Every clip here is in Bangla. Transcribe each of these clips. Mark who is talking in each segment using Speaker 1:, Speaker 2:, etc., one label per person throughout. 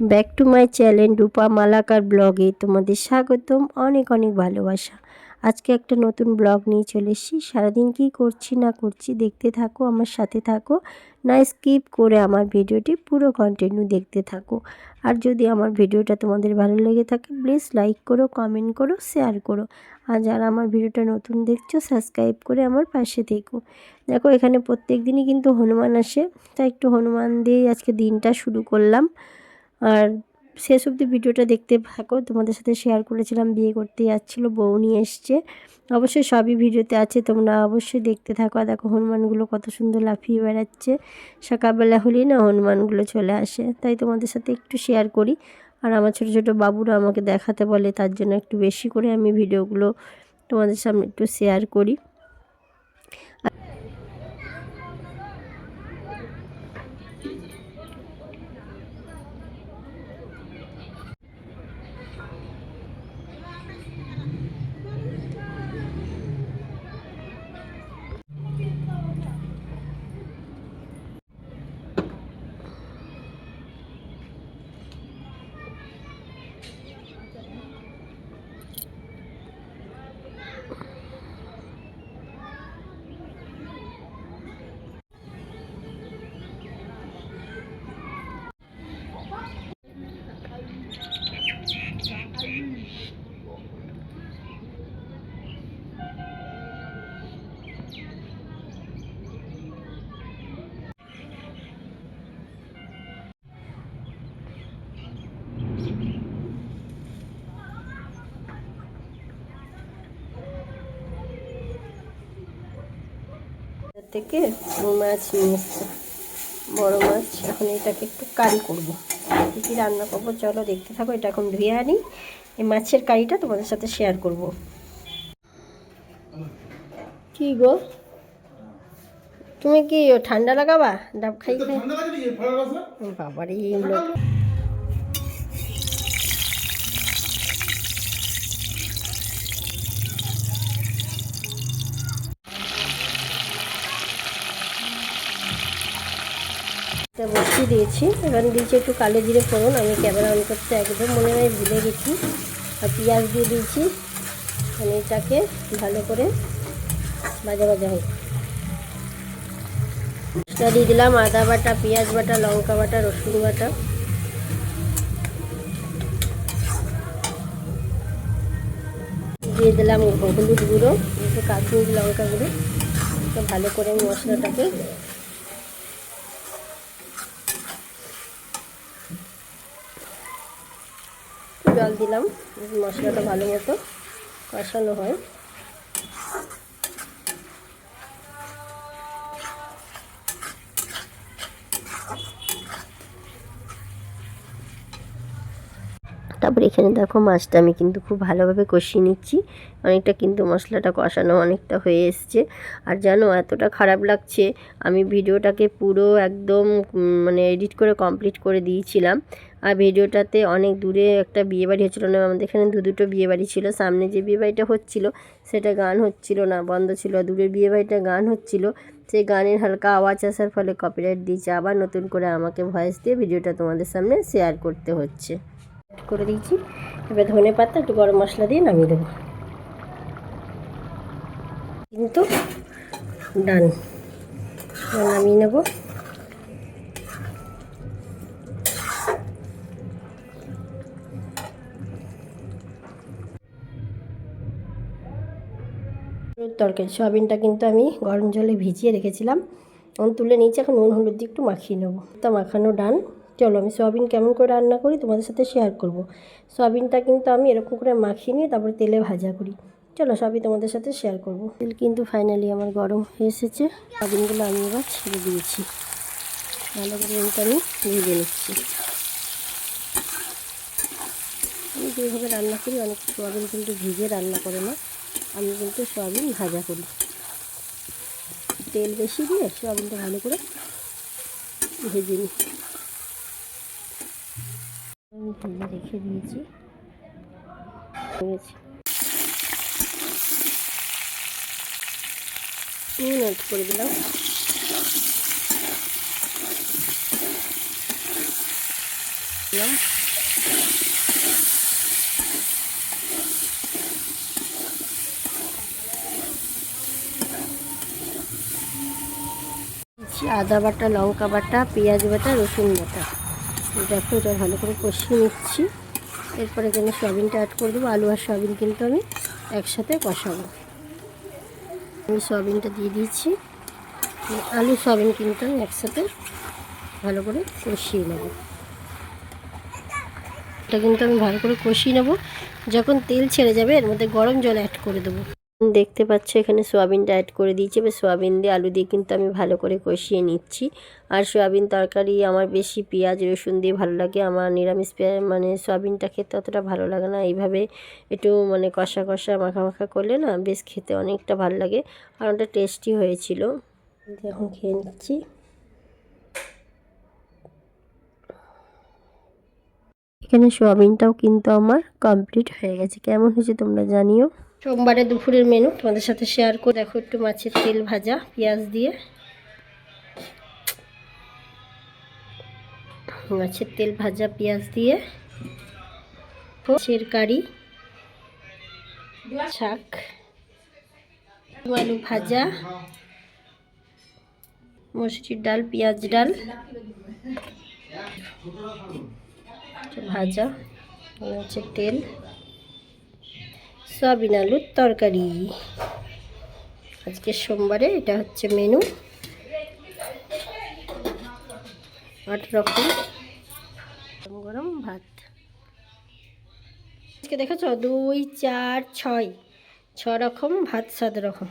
Speaker 1: Back to my channel Rupa Malakar ব্লগে তোমাদের স্বাগতম, অনেক অনেক ভালোবাসা। আজকে একটা নতুন ব্লগ নিয়ে চলে এসেছি। সারাদিন কী করছি, না করছি, দেখতে থাকো, আমার সাথে থাকো। না স্কিপ করে আমার ভিডিওটি পুরো কন্টিনিউ দেখতে থাকো। আর যদি আমার ভিডিওটা তোমাদের ভালো লেগে থাকে প্লিজ লাইক করো কমেন্ট করো শেয়ার করো। আর যারা আমার ভিডিওটা নতুন দেখছ সাবস্ক্রাইব করে আমার পাশে থেকো। দেখো, এখানে প্রত্যেক দিনই কিন্তু হনুমান আসে। তাই একটু হনুমান দিয়েই আজকে দিনটা শুরু করলাম। আর শেষ অবধি ভিডিওটা দেখতে থাকো। তোমাদের সাথে শেয়ার করেছিলাম, বিয়ে করতে যাচ্ছিল, বউ নিয়ে এসছে। অবশ্যই সবই ভিডিওতে আছে, তোমরা অবশ্যই দেখতে থাকো। আর দেখো হনুমানগুলো কত সুন্দর লাফিয়ে বেড়াচ্ছে। সকালবেলা হলেই না হনুমানগুলো চলে আসে। তাই তোমাদের সাথে একটু শেয়ার করি। আর আমার ছোটো ছোটো বাবুরা আমাকে দেখাতে বলে, তার জন্য একটু বেশি করে আমি ভিডিওগুলো তোমাদের সামনে একটু শেয়ার করি। থেকে মাছ নিয়ে এসছে। বড় মাছ এখন এটাকে একটু কারি করব। কী কী রান্না করব চলো দেখতে থাকো এটা এখন ধুয়ে আনি। এই মাছের কারিটা তোমাদের সাথে শেয়ার করব। কি গো? তুমি কি ঠান্ডা লাগাবা? ডাব খাই বাবারে এইগুলো বসিয়ে দিয়েছি। এবার দিয়েছি একটু কালো জিরে ফোড়ন, আমি ক্যামেরা অন করতে একদম মনে হয় ভুলে গেছি। আর পেঁয়াজ দিয়ে দিয়েছি মানে এটাকে ভালো করে ভাজা ভাজা হোক। মশলা দিয়ে দিলাম আদা বাটা, পেঁয়াজ বাটা, লঙ্কা বাটা, রসুন বাটা। দিয়ে দিলাম হলুদ গুঁড়ো, একটু কাশ্মীরি লঙ্কা গুঁড়ো। ভালো করে মশলাটাকে জল দিলাম মশলাটা ভালো মতো কষানো হয়। তারপর এখানে দেখো মাছটা আমি কিন্তু খুব ভালোভাবে কষিয়ে নিচ্ছি। অনেকটা কিন্তু মশলাটা কষানো অনেকটা হয়ে এসছে। আর জানো, এতটা খারাপ লাগছে, আমি ভিডিওটাকে পুরো একদম মানে এডিট করে কমপ্লিট করে দিয়েছিলাম। আর ভিডিওটাতে অনেক দূরে একটা বিয়েবাড়ি হচ্ছিল না, আমাদের এখানে দু দুটো বিয়েবাড়ি ছিল। সামনে যে বিয়েবাড়িটা হচ্ছিল, সেটা গান হচ্ছিল না, বন্ধ ছিল। দূরের বিয়েবাড়িটা গান হচ্ছিল, সেই গানের হালকা আওয়াজ আসার ফলে কপিরাইট দিয়েছে। আবার নতুন করে আমাকে ভয়েস দিয়ে ভিডিওটা তোমাদের সামনে শেয়ার করতে হচ্ছে। করে দিয়েছি। এবার ধনে পাতা, একটু গরম মশলা দিয়ে নামিয়ে দেবো। কিন্তু ডান। নামিয়ে নেব। তরকারি, সয়াবিনটা কিন্তু আমি গরম জলে ভিজিয়ে রেখেছিলাম। এখন তুলে নিয়েছি, এখন নুন হলুদ দিয়ে একটু মাখিয়ে নেব। তা মাখানো ডান। চলো আমি সয়াবিন কেমন করে রান্না করি তোমাদের সাথে শেয়ার করব। সয়াবিনটা কিন্তু আমি এরকম করে মাখিয়ে নিয়ে তারপরে তেলে ভাজা করি। চলো সবই তোমাদের সাথে শেয়ার করব। তেল কিন্তু ফাইনালি আমার গরম হয়ে এসেছে। সয়াবিনগুলো আমি এবার ছেড়ে দিয়েছি। ভালো করে এটা আমি ভেজে নিচ্ছি। আমি যেভাবে রান্না করি অনেক সয়াবিন কিন্তু ভিজে রান্না করে না। আমি কিন্তু সয়াবিন ভাজা করি। তেল বেশি দিয়ে সয়াবিনটা ভালো করে ভেজে নিই তুলে রেখে দিয়েছি। নুন করে দিলাম। দিলাম। আদা বাটা, লঙ্কা বাটা, পেঁয়াজ বাটা, রসুন বাটা। দেখো এটা ভালো করে কষিয়ে নিচ্ছি। এরপরে এখানে সয়াবিনটা অ্যাড করে দেবো, আলু আর সয়াবিন কিন্তু আমি একসাথে কষাবো। আমি সয়াবিনটা দিয়ে দিয়েছি। আলু, সয়াবিন কিন্তু আমি একসাথে ভালো করে কষিয়ে নেব। এটা কিন্তু আমি ভালো করে কষিয়ে নেব। যখন তেল ছেড়ে যাবে, এর মধ্যে গরম জল অ্যাড করে দেবো। দেখতে পাচ্ছ, এখানে সোয়াবিনটা অ্যাড করে দিয়েছি। এবার সোয়াবিন দিয়ে আলু দিয়ে কিন্তু আমি ভালো করে কষিয়ে নিচ্ছি। আর সোয়াবিন তরকারি আমার বেশি পেঁয়াজ, রসুন দিয়ে ভালো লাগে। আমার নিরামিষ মানে সোয়াবিনটা খেতে অতটা ভালো লাগে না। এইভাবে একটু মানে কষা কষা, মাখা মাখা করলে না বেশ খেতে অনেকটা ভালো লাগে। আর ওটা টেস্টি হয়েছিল। এখন খেয়ে নিচ্ছি। এখানে সোয়াবিনটাও কিন্তু আমার কমপ্লিট হয়ে গেছে। কেমন হয়েছে তোমরা জানিও। সোমবারে দুপুরের মেনু তোমাদের সাথে শেয়ার করে দেখো একটু মাছের তেল ভাজা, পেঁয়াজ দিয়ে। মাছের তেল ভাজা, পেঁয়াজ দিয়ে। মাছের কারি, শাক, আলু ভাজা, মসুরির ডাল, পেঁয়াজ ডাল। ভাজা হচ্ছে তেল। সয়াবিন আলুর তরকারি। আজকে সোমবারে এটা হচ্ছে মেনু। আট রকম। গরম গরম ভাত। আজকে দেখেছ? দুই, চার, ছয়। ছ রকম, ভাত সাত রকম।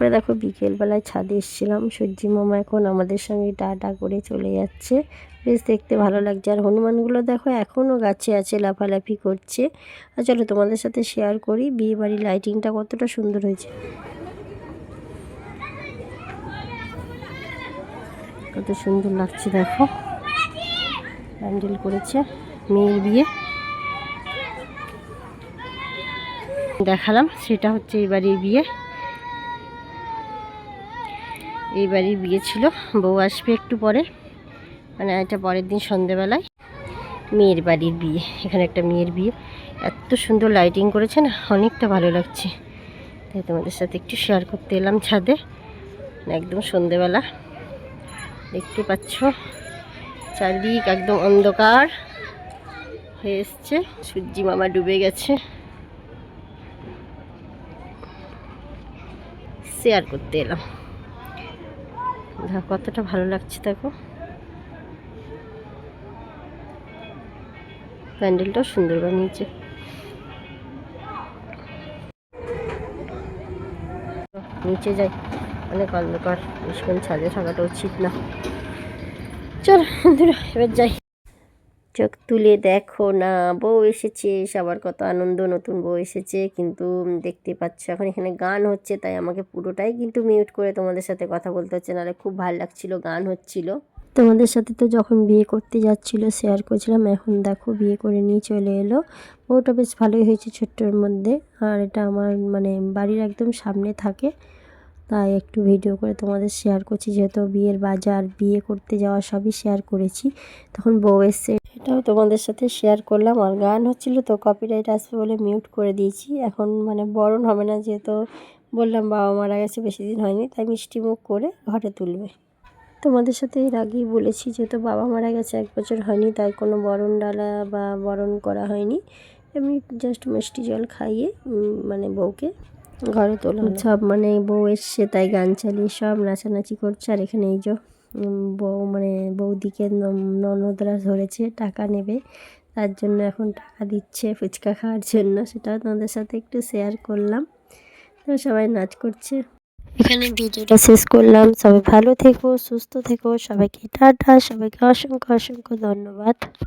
Speaker 1: তারপরে দেখো বিকেলবেলায় ছাদে এসেছিলাম। সূর্যি মামা এখন আমাদের সঙ্গে টাটা করে চলে যাচ্ছে। বেশ দেখতে ভালো লাগছে। আর হনুমানগুলো দেখো এখনও গাছে আছে, লাফালাফি করছে। আর চলো তোমাদের সাথে শেয়ার করি বিয়ে বাড়ির লাইটিংটা কতটা সুন্দর হয়েছে। কত সুন্দর লাগছে দেখো। প্যান্ডেল করেছে মেয়ের বিয়ে। দেখালাম, সেটা হচ্ছে এই বাড়ির বিয়ে। এই বাড়ির বিয়ে ছিল, বউ আসবে একটু পরে। মানে এটা পরের দিন সন্ধেবেলায়। মেয়ের বাড়ির বিয়ে, এখানে একটা মেয়ের বিয়ে। এত সুন্দর লাইটিং করেছে না, অনেকটা ভালো লাগছে। তাই তোমাদের সাথে একটু শেয়ার করতে এলাম ছাদে। একদম সন্ধেবেলা। দেখতে পাচ্ছ, চারদিক একদম অন্ধকার হয়ে এসছে। সূর্যি মামা ডুবে গেছে। শেয়ার করতে এলাম। কতটা ভালো লাগছে দেখো। প্যান্ডেলটাও সুন্দর বানিয়েছে। নিচে যাই, অনেক অন্ধকার বেশিক্ষণ ছাদে থাকাটা উচিত না। চল এবার যাই। চোখ তুলে দেখো না, বউ এসেছে, সবার কত আনন্দ, নতুন বউ এসেছে, কিন্তু দেখতে পাচ্ছ এখন এখানে গান হচ্ছে, তাই আমাকে পুরোটাই কিন্তু মিউট করে তোমাদের সাথে কথা বলতে হচ্ছে, নাহলে খুব ভালো লাগছিল, গান হচ্ছিল। তোমাদের সাথে তো যখন বিয়ে করতে যাচ্ছিল শেয়ার করছিলাম, এখন দেখো বিয়ে করে নিয়ে চলে এলো। বউটা বেশ ভালোই হয়েছে ছোট্টর মধ্যে, আর এটা আমার মানে বাড়ির একদম সামনে থাকে। তাই একটু ভিডিও করে তোমাদের শেয়ার করছি। যেহেতু বিয়ের বাজার, বিয়ে করতে যাওয়া সবই শেয়ার করেছি। তখন বউ এসছে। এটাও তোমাদের সাথে শেয়ার করলাম। আর গান হচ্ছিল তো কপিরাইট আসবে বলে মিউট করে দিয়েছি। এখন মানে বরণ হবে না যেহেতু বললাম বাবা মারা গেছে, বেশি দিন হয়নি, তাই মিষ্টি মুখ করে ঘরে তুলবে। তোমাদের সাথে এর আগেই বলেছি, যেহেতু বাবা মারা গেছে, এক বছর হয়নি, তাই কোনো বরণ ডালা বা বরণ করা হয়নি। এমনি জাস্ট মিষ্টি জল খাইয়ে মানে বউকে ঘরে তোলা সব মানে বউ এসছে তাই গান চালিয়ে সব নাচানাচি করছে। আর এখানে এই যে বউ মানে বৌদিকে ননদরা ধরেছে টাকা নেবে। তার জন্য এখন টাকা দিচ্ছে ফুচকা খাওয়ার জন্য। সেটাও তোমাদের সাথে একটু শেয়ার করলাম। তো সবাই নাচ করছে। এখানে ভিডিওটা শেষ করলাম। সবাই ভালো থেকো সুস্থ থেকো। সবাইকে টাটা। সবাইকে অসংখ্য অসংখ্য ধন্যবাদ।